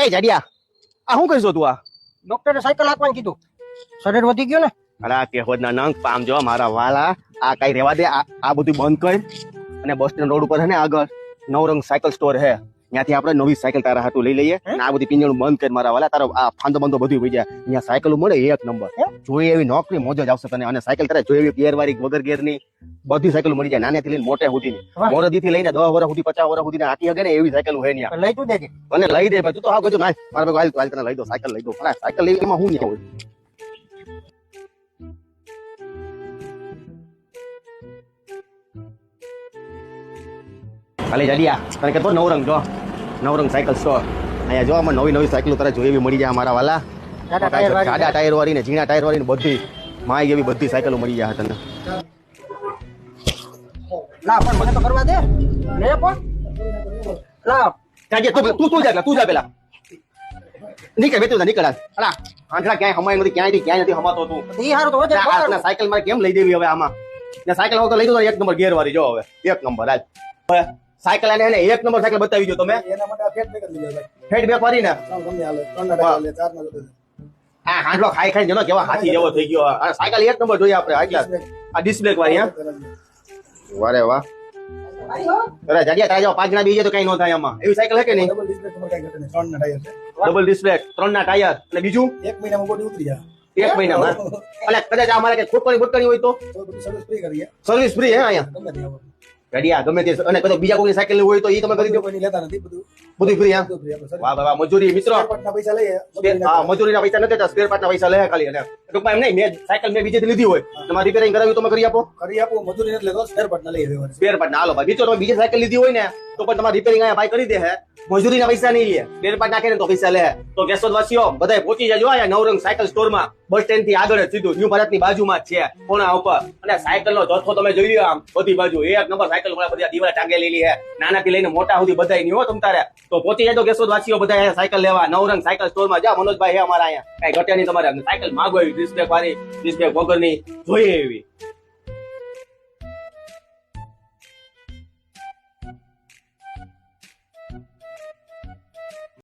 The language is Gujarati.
એ જડિયા આ શું કરશો તું આ? ડોક્ટરે સાયકલ આપવાનું કીધું. શરીર વધી ગયો ને? અરે આ કેહોદના નંગ પામ જો મારા વાલા આ કઈ રેવા દે આ આ બધું બંધ કર. અને બસ સ્ટેન્ડ રોડ ઉપર છે ને આગળ નવરંગ સાયકલ સ્ટોર હે ત્યાંથી આપણે નવી સાયકલ તારા હાટું લઈ લઈએ. અને આ બધી પિંજણ બંધ કરી મારા વાલા. તારો આ ફાંદો બંધો બધું હોઈ જાય. અહીંયા સાયકલ મળે એક નંબર. જોઈએ એવી નોકરી મોજ જ આવશે તને. અને સાયકલ તારે જોઈએ એવી ગેર વાળી વગર ગેરની બધી સાયકલ મળી જાય. નાનેથી લઈને મોટે સુધી મોરદી થી લઈને દસ વર્ષ સુધી પચાસ વર્ષ સુધી હાથી હગે ને એવી સાયકલ હોય ત્યાં લઈ તું દેજે. અને લઈ દે તું તો હા ગજો ના મારા ભાઈ હાલ તને લઈ દો સાયકલ લઈ દો સાયકલ લઈ એમાં હું નહીં હોય? ખાલી જડિયા તને કહેતો નવરંગ જો. નવરંગ સાયકલ સ્ટોર અહીંયા જો આમાં નવી નવી સાયકલો તારે જોઈ એવી મળી જાય અમારા વાલા. જાડા ટાયર વાળી. ને ઝીણા ટાયર વાળી ને બધી માય એવી બધી સાયકલો મળી જાય તને. પણ મને તો કરવા દે. લે પણ. લા. કાજે તું તું તું જા તું જા પેલા. નીકળ બેઠું જા નીકળ અલા આંધળા ક્યાંય હમાય નથી ક્યાંય નથી હમાતો તું. ઈ હારું તો વજન આ સાયકલ મારે કેમ લઈ દેવી હવે આમાં? ને સાયકલ હવે તો લઈ દો એક નંબર ગેર વાળી જો હવે એક નંબર હાલ હવે સાયકલ આને એને એક નંબર સાયકલ બતાવી દો તમે. એના માટે ફેટ બેક કરી ભાઈ ફેટ બેક કરીને તમને હાલે. ત્રણ ચાર ના આ હાંડલો ખાઈ ખાઈ જનો કેવા હાથી જેવો થઈ ગયો. આ સાયકલ એક નંબર જોઈએ આપણે આગલા આ ડિસ્પ્લે વાળી હા? વારે વાહ. અરે જાડિયા તારા જાવ પાંચ જણા બીજે તો કઈ ન થાય આમાં. એવી સાયકલ હે કે નહીં? ડબલ ડિસ્પ્લે તમારે કઈ ઘટે નહીં. ત્રણ ના ટાયર ડબલ ડિસ્પ્લે ત્રણ ના ટાયર. અને બીજું? એક મહિનામાં બોડી ઉતરી જાય. એક મહિનામાં. એટલે કદાચ અમારે મારે કઈ ખોટવાની ખોટવાની હોય તો? સર્વિસ ફ્રી કરીએ સર્વિસ ફ્રી હે અહીંયા? ગાડિયા ગમે તે અને કદાચ બીજા કોઈ સાયકલ હોય તો એ તમે કરી દો. કોઈ લેતા નથી બધું? બધું ફ્રી આપણે વાહ વાહ મજૂરી મિત્રો. પૈસા લઈએ. હા મજૂરીના પૈસા નથી લેતા સ્પેર પાર્ટના પૈસા લે ખાલી. અને ટૂંકમાં એમ નહીં મેં સાયકલ મેં બીજેથી લીધી હોય. તમારે રિપેરિંગ કરાવી તો તમે કરી આપો. કરી આપો મજૂરી નથી લેતો સ્પેર પાર્ટ ના લઈએ સ્પેર પાર્ટ ના. હાલો ભાઈ બીજો તમે બીજી સાયકલ લીધી હોય ને તો પણ તમારે રિપેરિંગ અહીંયા ભાઈ કરી દે હે. મજૂરીના પૈસા નહીં લે. સ્પેર પાર્ટ નાખે ને તો પૈસા લે તો કેશોદવાસીઓ બધા પહોંચી જજો આ નવરંગ સાયકલ સ્ટોરમાં. બસ સ્ટેન્ડથી આગળ સીધું. ન્યુ ભારતની બાજુમાં છે. કોણા ઉપર? અને સાયકલ નો જથ્થો તમે જોઈ લો આમ, બધી બાજુ. એક નંબર સાયકલ મળે બધી દિવાલ ટાંગેલી છે નાનાથી લઈને મોટા સુધી બધા નહીં હો તારે. તો પહોંચી જજો કેશોદ વાસીઓ બધા સાયકલ લેવા. નવરંગ સાયકલ સ્ટોરમાં જા. મનોજભાઈ હે અમારા અહીંયા. કઈ ઘટે નહીં તમારે. સાયકલ માગો એવી. ડિસ્પ્લે વાળી ડિસ્પ્લે વગરની. જોઈએ એવી.